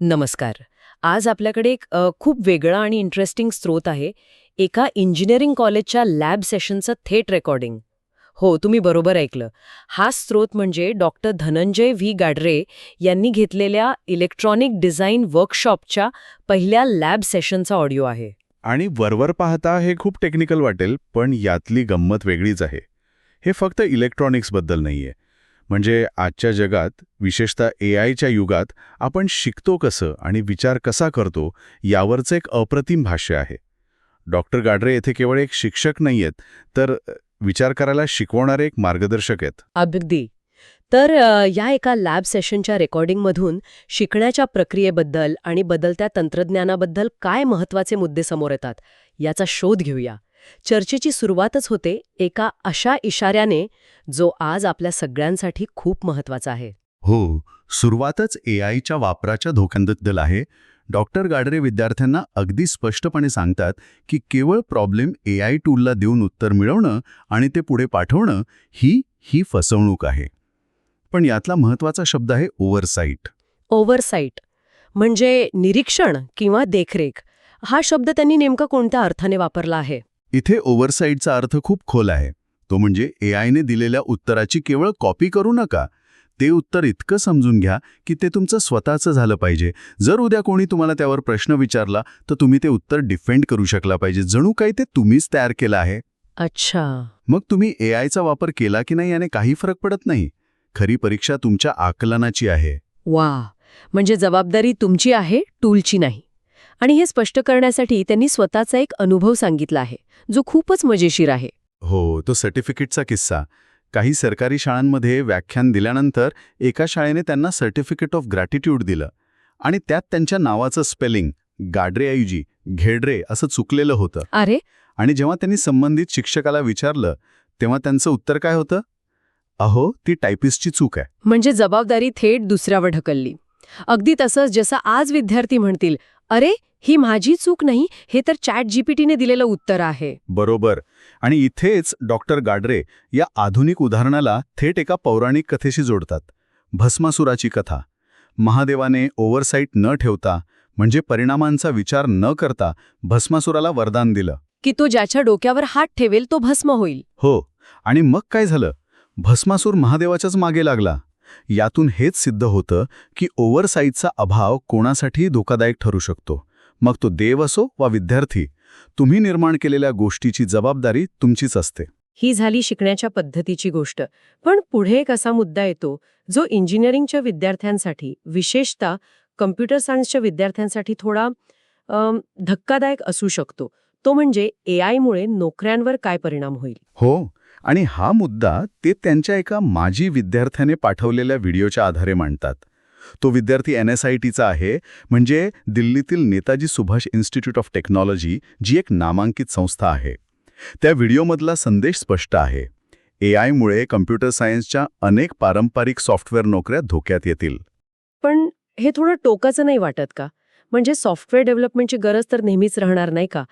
नमस्कार. आज आपल्याकडे एक खूप वेगळा आणि इंटरेस्टिंग स्रोत आहे. एका इंजिनिअरिंग कॉलेजच्या लॅब सेशनचं थेट रेकॉर्डिंग हो तुम्ही बरोबर ऐकलं. हा स्रोत म्हणजे डॉक्टर धनंजय व्ही. गाडरे यांनी घेतलेल्या इलेक्ट्रॉनिक डिझाईन वर्कशॉपच्या पहिल्या लॅब सेशनचा ऑडिओ आहे. आणि वरवर पाहता हे खूप टेक्निकल वाटेल पण यातली गंमत वेगळीच आहे. हे फक्त इलेक्ट्रॉनिक्सबद्दल नाहीये. म्हणजे आजच्या जगात विशेषतः ए आयच्या युगात आपण शिकतो कसं आणि विचार कसा करतो यावरचं एक अप्रतिम भाष्य आहे. डॉक्टर गाडरे येथे केवळ एक शिक्षक नाहीयेत तर विचार करायला शिकवणारे एक मार्गदर्शक आहेत. अगदी. तर या एका लॅब सेशनच्या रेकॉर्डिंगमधून शिकण्याच्या प्रक्रियेबद्दल आणि बदलत्या तंत्रज्ञानाबद्दल काय महत्त्वाचे मुद्दे समोर येतात याचा शोध घेऊया. चर्चेची सुरुवातच होते एका अशा इशाऱ्याने जो आज आपल्या सगळ्यांसाठी खूप महत्त्वाचा आहे. हो सुरुवातच ए आयच्या वापराच्या धोक्यांबद्दल आहे. डॉक्टर गाडरे विद्यार्थ्यांना अगदी स्पष्टपणे सांगतात की केवळ प्रॉब्लेम ए आय टूलला देऊन उत्तर मिळवणं आणि ते पुढे पाठवणं ही ही फसवणूक आहे. पण यातला महत्त्वाचा शब्द आहे ओव्हरसाईट. ओव्हरसाईट म्हणजे निरीक्षण किंवा देखरेख हा शब्द त्यांनी नेमका कोणत्या अर्थाने वापरला आहे? इथे ओव्हरसाईटचा अर्थ खूप खोल आहे. तो म्हणजे ए आयने दिलेल्या उत्तराची केवळ कॉपी करू नका. ते उत्तर इतकं समजून घ्या की ते तुमचं स्वतःचं झालं पाहिजे. जर उद्या कोणी तुम्हाला त्यावर प्रश्न विचारला तर तुम्ही ते उत्तर डिफेंड करू शकला पाहिजे. जणू काही ते तुम्हीच तयार केलं आहे. अच्छा. मग तुम्ही ए आयचा वापर केला की नाही याने काही फरक पडत नाही. खरी परीक्षा तुमच्या आकलनाची आहे. वा. म्हणजे जबाबदारी तुमची आहे टूलची नाही. आणि हे स्पष्ट करण्यासाठी त्यांनी स्वतःचा एक अनुभव सांगितला आहे जो खूपच मजेशीर आहे. हो तो सर्टिफिकेटचा किस्सा. काही सरकारी शाळांमध्ये व्याख्यान दिल्यानंतर एका शाळेने त्यांना सर्टिफिकेट ऑफ ग्रॅटिट्यूड दिलं आणि त्यात त्यांच्या नावाचं स्पेलिंग गाडरेऐवजी घेडरे असं चुकलेलं होतं. अरे! आणि जेव्हा त्यांनी संबंधित शिक्षकाला विचारलं तेव्हा त्यांचं उत्तर काय होतं? अहो ती टायपिस्टची चूक आहे. म्हणजे जबाबदारी थेट दुसऱ्यावर ढकलली. अगदी तसंच जसं आज विद्यार्थी म्हणतील अरे ही माझी चूक नाही हे तर चॅट जीपीटीने दिलेलं उत्तर आहे. बरोबर. आणि इथेच डॉक्टर गाडरे या आधुनिक उदाहरणाला थेट एका पौराणिक कथेशी जोडतात. भस्मासुराची कथा. महादेवाने ओव्हरसाईट न ठेवता म्हणजे परिणामांचा विचार न करता भस्मासुराला वरदान दिलं. की तो ज्याच्या डोक्यावर हात ठेवेल तो भस्म होईल. हो. आणि मग काय झालं? भस्मासूर महादेवाच्याच मागे लागला. यातून हेच सिद्ध होतं की ओव्हरसाईटचा अभाव कोणासाठीही धोकादायक ठरू शकतो. मग तो देव असो वा विद्यार्थी तुम्ही निर्माण केलेल्या गोष्टीची जबाबदारी तुमचीच असते. ही झाली शिकण्याच्या पद्धतीची गोष्ट. पण पुढे एक असा मुद्दा येतो जो इंजिनिअरिंगच्या विद्यार्थ्यांसाठी विशेषतः कम्प्युटर सायन्सच्या विद्यार्थ्यांसाठी थोडा धक्कादायक असू शकतो. तो म्हणजे ए आयमुळे नोकऱ्यांवर काय परिणाम होईल? हो आणि हा मुद्दा ते त्यांच्या एका माजी विद्यार्थ्याने पाठवलेल्या व्हिडिओच्या आधारे मांडतात. तो विद्यार्थी एन एस आय टीचा आहे म्हणजे दिल्लीतील Netaji Subhash institute of technology जी एक नामांकित संस्था आहे. त्या व्हिडिओमधला संदेश स्पष्ट आहे. ए आयमुळे कम्प्युटर सायन्सच्या अनेक पारंपरिक सॉफ्टवेअर नोकऱ्या धोक्यात येतील. पण हे थोडं टोकाचं नाही वाटत का? म्हणजे सॉफ्टवेअर डेव्हलपमेंटची गरज तर नेहमीच राहणार नाही का?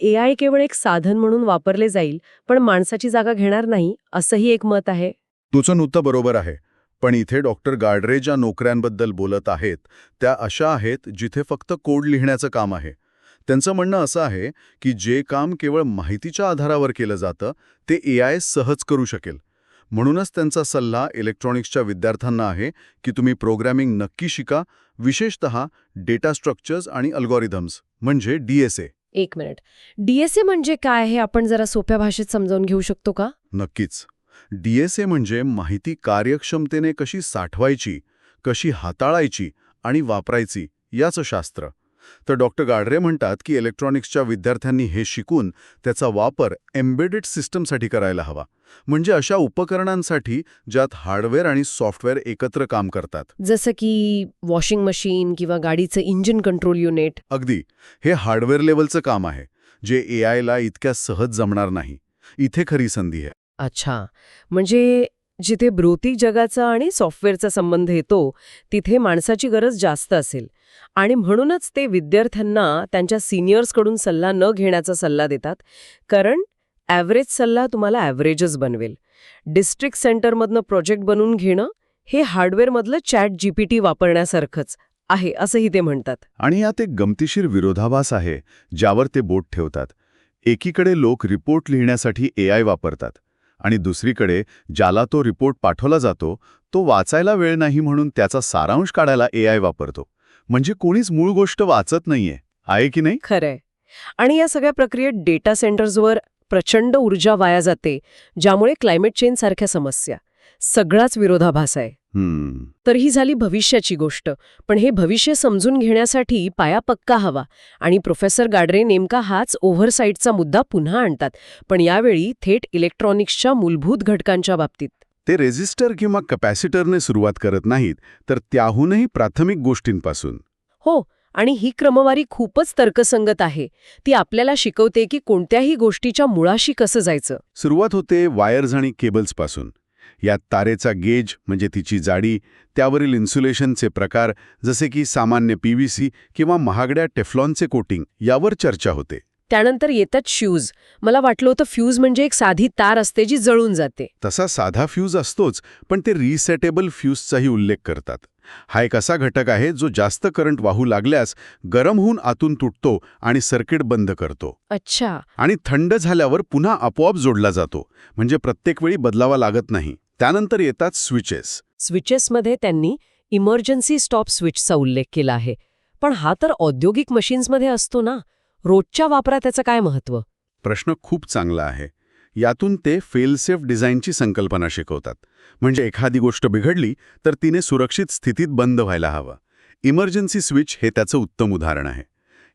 ए आय केवळ एक साधन म्हणून वापरले जाईल पण माणसाची जागा घेणार नाही असंही एक मत आहे. तुझं नुतं बरोबर आहे पण इथे डॉक्टर गाडरे ज्या नोकऱ्यांबद्दल बोलत आहेत त्या अशा आहेत जिथे फक्त कोड लिहिण्याचं काम आहे. त्यांचं म्हणणं असं आहे की जे काम केवळ माहितीच्या आधारावर केलं जातं ते ए आय सहज करू शकेल. म्हणूनच त्यांचा सल्ला इलेक्ट्रॉनिक्सच्या विद्यार्थ्यांना आहे की तुम्ही प्रोग्रॅमिंग नक्की शिका विशेषत डेटा स्ट्रक्चर्स आणि अल्गोरिथम्स म्हणजे डीएसए एक मिनिट. डीएसए म्हणजे काय हे आपण जरा सोप्या भाषेत समजावून घेऊ शकतो का? नक्कीच. डीएसए म्हणजे माहिती कार्यक्षमतेने कशी साठवायची कशी हाताळायची आणि वापरायची याचं शास्त्र. तर डॉक्टर गाडरे म्हणतात की इलेक्ट्रॉनिक्सच्या विद्यार्थ्यांनी हे शिकून त्याचा वापर एम्बेडेड सिस्टमसाठी करायला हवा. म्हणजे अशा उपकरणांसाठी ज्यात हार्डवेअर आणि सॉफ्टवेअर एकत्र काम करतात. जसं की वॉशिंग मशीन किंवा गाडीचं इंजिन कंट्रोल युनिट. अगदी. हे हार्डवेअर लेवलचं काम आहे जे ए आयला इतक्या सहज जमणार नाही. इथे खरी संधी आहे. अच्छा. म्हणजे जिथे भौतिक जगाचा आणि सॉफ्टवेअरचा संबंध येतो तिथे माणसाची गरज जास्त असेल. आणि म्हणूनच ते विद्यार्थ्यांना त्यांच्या सिनियर्सकडून सल्ला न घेण्याचा सल्ला देतात कारण ॲव्हरेज सल्ला तुम्हाला ॲव्हरेजच बनवेल. डिस्ट्रिक्ट सेंटरमधनं प्रोजेक्ट बनवून घेणं हे हार्डवेअरमधलं चॅट जीपीटी वापरण्यासारखंच आहे असंही ते म्हणतात. आणि यात एक गमतीशीर विरोधाभास आहे ज्यावर ते बोट ठेवतात. एकीकडे लोक रिपोर्ट लिहिण्यासाठी एआय वापरतात. आणि दुसरीकडे ज्याला तो रिपोर्ट पाठवला जातो तो वाचायला वेळ नाही म्हणून त्याचा सारांश काढायला एआय वापरतो. म्हणजे कोणीच मूळ गोष्ट वाचत नाहीये. आहे की नाही? खरंय. आणि या सगळ्या प्रक्रियेत डेटा सेंटर्सवर प्रचंड ऊर्जा वाया जाते ज्यामुळे क्लायमेट चेंज सारख्या समस्या. सगळाच विरोधाभास आहे. तर ही झाली भविष्याची गोष्ट. पण हे भविष्य समजून घेण्यासाठी पाया पक्का हवा. आणि प्रोफेसर गाडरे नेमका हाच ओव्हरसाईटचा मुद्दा पुन्हा आणतात. पण यावेळी थेट इलेक्ट्रॉनिक्सच्या मूलभूत घटकांच्या बाबतीत. ते रेझिस्टर किंवा कपॅसिटरने सुरुवात करत नाहीत तर त्याहूनही प्राथमिक गोष्टींपासून. हो आणि ही क्रमवारी खूपच तर्कसंगत आहे. ती आपल्याला शिकवते की कोणत्याही गोष्टीच्या मुळाशी कसं जायचं. सुरुवात होते वायर्स आणि केबल्सपासून. यात तारेचा गेज म्हणजे तिची जाडी त्यावरील इन्सुलेशनचे प्रकार जसे की सामान्य पीव्हीसी किंवा महागड्या टेफ्लॉनचे कोटिंग यावर चर्चा होते. त्यानंतर येतात फ्यूज. मला वाटलं होतं फ्यूज म्हणजे एक साधी तार असते जी जळून जाते. तसा साधा फ्यूज असतोच पण ते रिसेटेबल फ्यूजचाही उल्लेख करतात. हा एक असा घटक आहे जो जास्त करंट वाहू लागल्यास गरम होऊन आतून तुटतो आणि सर्किट बंद करतो. अच्छा. आणि थंड झाल्यावर पुन्हा आपोआप जोडला जातो म्हणजे प्रत्येक वेळी बदलावा लागत नाही. त्यानंतर येतात स्विचेस. स्विचेसमध्ये त्यांनी इमर्जन्सी स्टॉप स्विचचा उल्लेख केला आहे. पण हा तर औद्योगिक मशीन्समध्ये असतो ना? रोजच्या वापरात त्याचं काय महत्त्व? प्रश्न खूप चांगला आहे. यातून ते फेलसेफ डिझाईनची संकल्पना शिकवतात. म्हणजे एखादी गोष्ट बिघडली तर तिने सुरक्षित स्थितीत बंद व्हायला हवं. इमर्जन्सी स्विच हे त्याचं उत्तम उदाहरण आहे.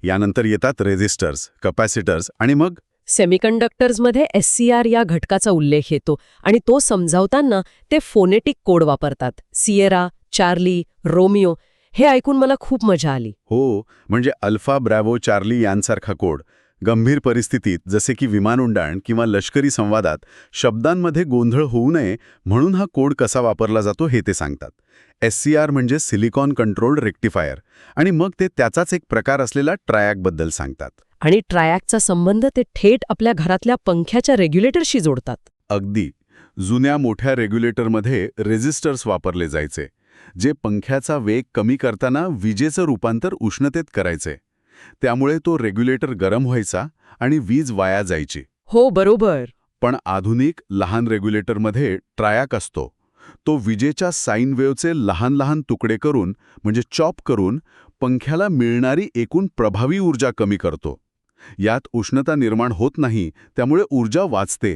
यानंतर येतात रेझिस्टर्स कपॅसिटर्स आणि मग सेमीकंडक्टर्समध्ये एस सी आर या घटकाचा उल्लेख येतो आणि तो समजावताना ते फोनेटिक कोड वापरतात. सिएरा चार्ली रोमिओ हे ऐकून मला खूप मजा आली. हो म्हणजे अल्फा ब्रॅवो चार्ली यांसारखा कोड गंभीर परिस्थितीत जसे की विमान उड्डाण किंवा लष्करी संवादात शब्दांमध्ये गोंधळ होऊ नये म्हणून हा कोड कसा वापरला जातो हे ते सांगतात. एस सी आर म्हणजे सिलिकॉन कंट्रोल्ड रेक्टिफायर आणि मग ते त्याचाच एक प्रकार असलेला ट्रायॅकबद्दल सांगतात. आणि ट्रायॅकचा संबंध ते थेट आपल्या घरातल्या पंख्याच्या रेग्युलेटरशी जोडतात. अगदी. जुन्या मोठ्या रेग्युलेटरमध्ये रेझिस्टर्स वापरले जायचे जे पंख्याचा वेग कमी करताना विजेचं रूपांतर उष्णतेत करायचे. त्यामुळे तो रेग्युलेटर गरम व्हायचा आणि वीज वाया जायची. हो बरोबर. पण आधुनिक लहान रेग्युलेटरमध्ये ट्रायॅक असतो. तो विजेच्या साईन वेव्हचे लहान लहान तुकडे करून म्हणजे चॉप करून पंख्याला मिळणारी एकूण प्रभावी ऊर्जा कमी करतो. यात उष्णता निर्माण होत नाही त्यामुळे ऊर्जा वाचते.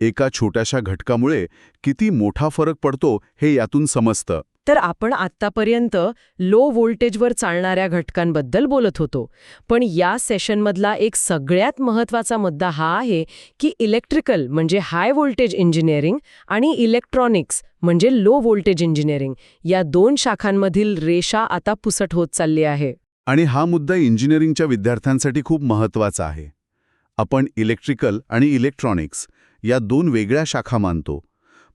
एका छोट्याशा घटकामुळे किती मोठा फरक पडतो हे यातून समजतं. तर आपण आत्तापर्यंत लो व्होल्टेजवर चालणाऱ्या घटकांबद्दल बोलत होतो पण या सेशनमधला एक सगळ्यात महत्त्वाचा मुद्दा हा आहे की इलेक्ट्रिकल म्हणजे हाय व्होल्टेज इंजिनिअरिंग आणि इलेक्ट्रॉनिक्स म्हणजे लो व्होल्टेज इंजिनिअरिंग या दोन शाखांमधील रेषा आता पुसट होत चालली आहे. आणि हा मुद्दा इंजिनिअरिंगच्या विद्यार्थ्यांसाठी खूप महत्त्वाचा आहे. आपण इलेक्ट्रिकल आणि इलेक्ट्रॉनिक्स या दोन वेगळ्या शाखा मानतो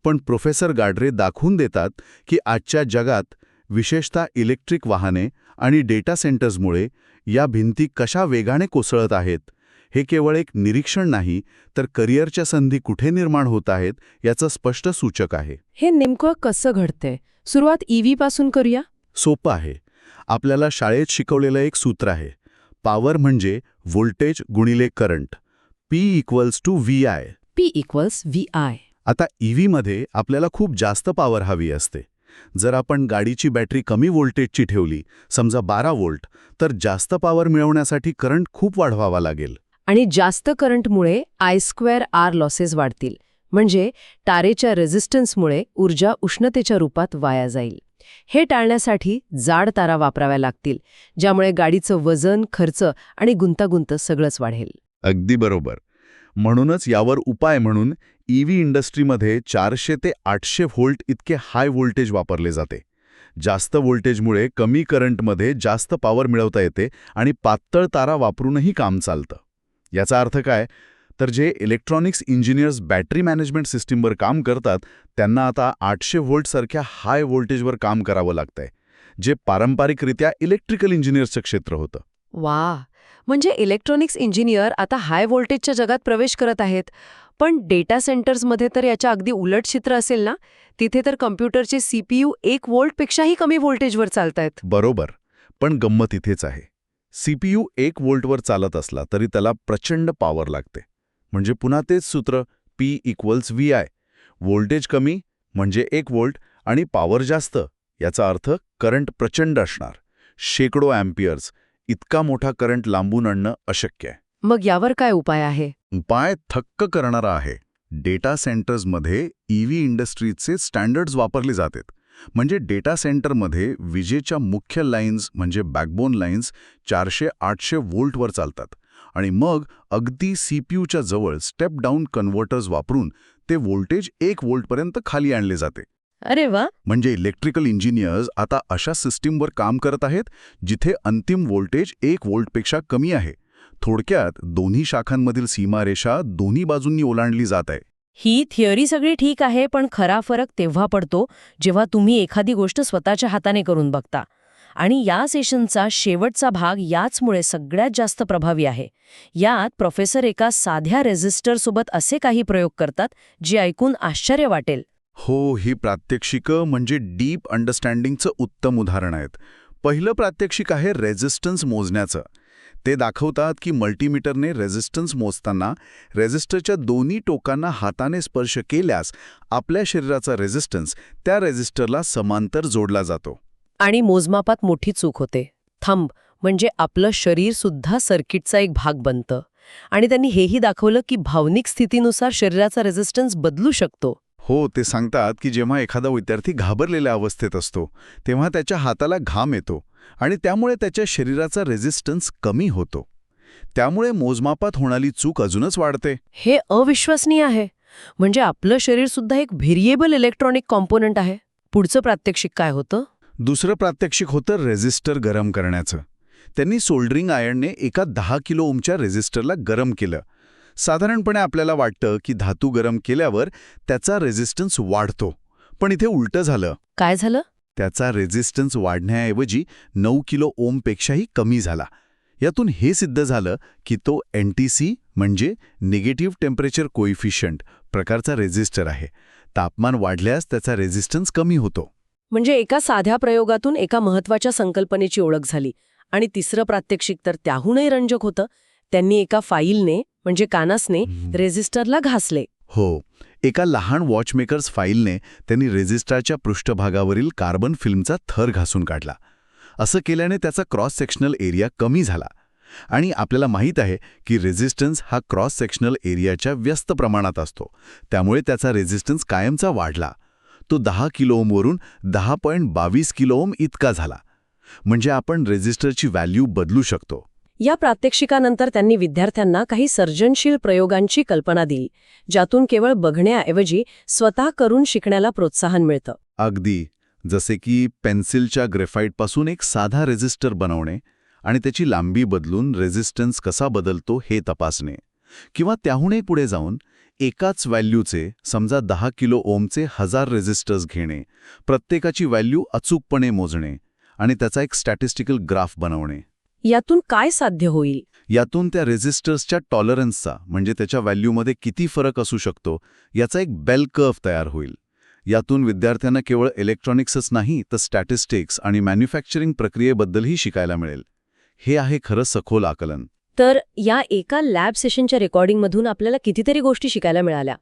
पण प्रोफेसर गाडरे दाखवून देतात की आजच्या जगात विशेषतः इलेक्ट्रिक वाहने आणि डेटा सेंटर्समुळे या भिंती कशा वेगाने कोसळत आहेत हे केवळ एक निरीक्षण नाही तर करिअरच्या संधी कुठे निर्माण होत आहेत याचं स्पष्ट सूचक आहे. हे नेमकं कसं घडतंय? सुरुवात ईव्ही पासून करूया? सोपं आहे. आपल्याला शाळेत शिकवलेलं एक सूत्र आहे. पॉवर म्हणजे व्होल्टेज गुणिले current P equals to V I P equals V I आता ईव्हीमध्ये आपल्याला खूप जास्त पॉवर हवी असते. जर आपण गाडीची बॅटरी कमी व्होल्टेजची ठेवली समजा बारा व्होल्ट तर जास्त पॉवर मिळवण्यासाठी करंट खूप वाढवावा लागेल. आणि जास्त करंटमुळे आय स्क्वेअर आर लॉसेस वाढतील. म्हणजे तारेच्या रेझिस्टन्समुळे ऊर्जा उष्णतेच्या रूपात वाया जाईल. हे टाळण्यासाठी जाड तारा वापराव्या लागतील ज्यामुळे गाडीचं वजन खर्च आणि गुंतागुंत सगळंच वाढेल. अगदी बरोबर. म्हणूनच यावर उपाय म्हणून ईव्ही इंडस्ट्रीमध्ये चारशे ते आठशे व्होल्ट इतके हाय व्होल्टेज वापरले जाते. जास्त व्होल्टेजमुळे कमी करंटमध्ये जास्त पॉवर मिळवता येते आणि पातळ तारा वापरूनही काम चालतं. याचा अर्थ काय? तर जे इलेक्ट्रॉनिक्स इंजिनियर्स बॅटरी मॅनेजमेंट सिस्टीमवर काम करतात त्यांना आता आठशे व्होल्टसारख्या हाय व्होल्टेजवर काम करावं लागतंय जे पारंपरिकरित्या इलेक्ट्रिकल इंजिनियर्सचं क्षेत्र होतं. वा म्हणजे इलेक्ट्रॉनिक्स इंजिनियर आता हाय व्होल्टेजच्या जगात प्रवेश करत आहेत. पण डेटा सेंटर्समध्ये तर याच्या अगदी उलट चित्र असेल ना? तिथे तर कम्प्युटरचे सीपीयू एक व्होल्टपेक्षाही कमी व्होल्टेजवर चालतायत. बरोबर. पण गंमत इथेच आहे. सीपीयू एक व्होल्टवर चालत असला तरी त्याला प्रचंड पॉवर लागते. म्हणजे पुन्हा तेच सूत्र P equals V I voltage कमी म्हणजे एक व्होल्ट आणि पॉवर जास्त याचा अर्थ करंट प्रचंड असणार. शेकडो अँपियर्स इतका मोठा करंट लांबून आणणं अशक्य आहे. मग यावर काय उपाय आहे? उपाय थक्क करणारा आहे. डेटा सेंटर्समध्ये ईव्ही इंडस्ट्रीजचे स्टँडर्ड्स वापरले जातात. म्हणजे डेटा सेंटरमध्ये विजेच्या मुख्य लाईन्स म्हणजे बॅकबोन लाईन्स चारशे आठशे व्होल्टवर चालतात. आणि मग अगदी सीपीयूच्या जवळ स्टेप डाऊन कन्व्हर्टर्स वापरून ते व्होल्टेज एक व्होल्टपर्यंत खाली आणले जाते. अरे वा! म्हणजे इलेक्ट्रिकल इंजिनियर्स आता अशा सिस्टीमवर काम करत आहेत जिथे अंतिम व्होल्टेज एक व्होल्टपेक्षा कमी आहे. थोडक्यात दोन्ही शाखांमधील सीमारेषा दोन्ही बाजूंनी ओलांडली जात आहे. ही थिअरी सगळी ठीक आहे पण खरा फरक तेव्हा पडतो जेव्हा तुम्ही एखादी गोष्ट स्वतःच्या हाताने करून बघता. आणि या सेशनचा शेवटचा भाग याचमुळे सगळ्यात जास्त प्रभावी आहे. यात प्रोफेसर एका साध्या रेझिस्टरसोबत असे काही प्रयोग करतात जे ऐकून आश्चर्य वाटेल. हो ही प्रात्यक्षिकं म्हणजे डीप अंडरस्टँडिंगचं उत्तम उदाहरण आहेत. पहिलं प्रात्यक्षिक आहे रेझिस्टन्स मोजण्याचं. ते दाखवतात की मल्टीमीटरने रेझिस्टन्स मोजताना रेझिस्टरच्या दोन्ही टोकांना हाताने स्पर्श केल्यास आपल्या शरीराचा रेझिस्टन्स त्या रेझिस्टरला समांतर जोडला जातो. आणि मोजमापात मोठी चूक होते. थंब म्हणजे आपलं शरीर सुद्धा सर्किटचा एक भाग बनतं. आणि त्यांनी हेही दाखवलं की भावनिक स्थितीनुसार शरीराचा रेझिस्टन्स बदलू शकतो. हो ते सांगतात की जेव्हा एखादा विद्यार्थी घाबरलेल्या अवस्थेत असतो तेव्हा त्याच्या हाताला घाम येतो आणि त्यामुळे त्याच्या शरीराचा रेझिस्टन्स कमी होतो. त्यामुळे मोजमापात होणारी चूक अजूनच वाढते. हे अविश्वसनीय आहे. म्हणजे आपलं शरीर सुद्धा एक व्हेरिएबल इलेक्ट्रॉनिक कॉम्पोनंट आहे. पुढचं प्रात्यक्षिक काय होतं? दुसरं प्रात्यक्षिक होतं रेझिस्टर गरम करण्याचं. त्यांनी सोल्डरिंग आयर्नने एका दहा किलो ओमच्या रेझिस्टरला गरम केलं. साधारणपणे आपल्याला वाटतं की धातू गरम केल्यावर त्याचा रेझिस्टन्स वाढतो. पण इथे उलटं झालं. काय झालं? त्याचा रेझिस्टन्स वाढण्याऐवजी नऊ किलो ओमपेक्षाही कमी झाला. यातून हे सिद्ध झालं की तो एन टी सी म्हणजे निगेटिव्ह टेम्परेचर कोइफिशियंट प्रकारचा रेझिस्टर आहे. तापमान वाढल्यास त्याचा रेझिस्टन्स कमी होतो. म्हणजे एका साध्या प्रयोगातून एका महत्त्वाच्या संकल्पनेची ओळख झाली. आणि तिसरं प्रात्यक्षिक तर त्याहूनही रंजक होतं. त्यांनी एका फाईलने म्हणजे कानासने रेझिस्टरला घासले. हो. एका लहान वॉचमेकर्स फाईलने त्यांनी रेझिस्टरच्या पृष्ठभागावरील कार्बन फिल्मचा थर घासून काढला. असं केल्याने त्याचा क्रॉस सेक्शनल एरिया कमी झाला. आणि आपल्याला माहीत आहे की रेझिस्टन्स हा क्रॉस सेक्शनल एरियाच्या व्यस्त प्रमाणात असतो. त्यामुळे त्याचा रेझिस्टन्स कायमचा वाढला. तो दहा किलो ओमवरून दहा पॉईंट बावीस किलो ओम इतका झाला. म्हणजे आपण रेझिस्टरची व्हॅल्यू बदलू शकतो. या प्रात्यक्षिकानंतर त्यांनी विद्यार्थ्यांना काही सर्जनशील प्रयोगांची कल्पना दिली ज्यातून केवळ बघण्याऐवजी स्वतः करून शिकण्याला प्रोत्साहन मिळतं. अगदी. जसे की पेन्सिलच्या ग्रेफाईटपासून एक साधा रेझिस्टर बनवणे आणि त्याची लांबी बदलून रेझिस्टन्स कसा बदलतो हे तपासणे किंवा त्याहूनही पुढे जाऊन एकाच व्हॅल्यूचे समजा दहा किलो ओमचे हजार रेझिस्टर्स घेणे प्रत्येकाची व्हॅल्यू अचूकपणे मोजणे आणि त्याचा एक स्टॅटिस्टिकल ग्राफ बनवणे. यातून काय साध्य होईल? यातून त्या रेझिस्टर्सच्या टॉलरन्सचा म्हणजे त्याच्या व्हॅल्यूमध्ये किती फरक असू शकतो याचा एक बेल कर्व तयार होईल. यातून विद्यार्थ्यांना केवळ इलेक्ट्रॉनिक्सच नाही तर स्टॅटिस्टिक्स आणि मॅन्युफॅक्चरिंग प्रक्रियेबद्दलही शिकायला मिळेल. हे आहे खरं सखोल आकलन. तर या एका लॅब सेशनच्या रेकॉर्डिंगमधून आपल्याला कितीतरी गोष्टी शिकायला मिळाल्या.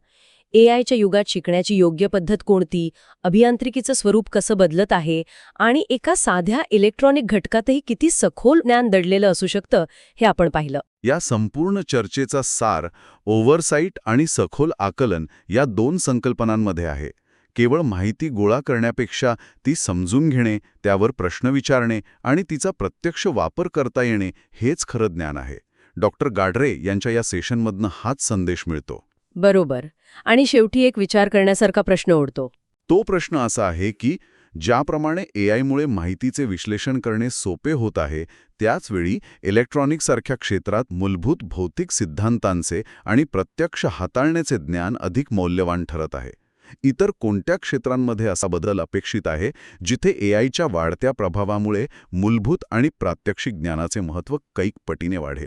ए आयच्या युगात शिकण्याची योग्य पद्धत कोणती? अभियांत्रिकीचं स्वरूप कसं बदलत आहे? आणि एका साध्या इलेक्ट्रॉनिक घटकातही किती सखोल ज्ञान दडलेलं असू शकतं हे आपण पाहिलं. या संपूर्ण चर्चेचा सार ओव्हरसाईट आणि सखोल आकलन या दोन संकल्पनांमध्ये आहे. केवळ माहिती गोळा करण्यापेक्षा ती समजून घेणे त्यावर प्रश्न विचारणे आणि तिचा प्रत्यक्ष वापर करता येणे हेच खरं ज्ञान आहे. डॉक्टर गाडरे यांच्या या सेशनमधनं हाच संदेश मिळतो. बरोबर. आणि शेवटी एक विचार करण्यासारखा प्रश्न उडतो तो प्रश्न असा आहे की ज्याप्रमाणे ए आयमुळे माहितीचे विश्लेषण करणे सोपे होत आहे त्याचवेळी इलेक्ट्रॉनिकसारख्या क्षेत्रात मूलभूत भौतिक सिद्धांतांचे आणि प्रत्यक्ष हाताळण्याचे ज्ञान अधिक मौल्यवान ठरत आहे. इतर कोणत्या क्षेत्रांमध्ये असा बदल अपेक्षित आहे जिथे ए आयच्या वाढत्या प्रभावामुळे मूलभूत आणि प्रात्यक्षिक ज्ञानाचे महत्त्व कैक पटीने वाढेल?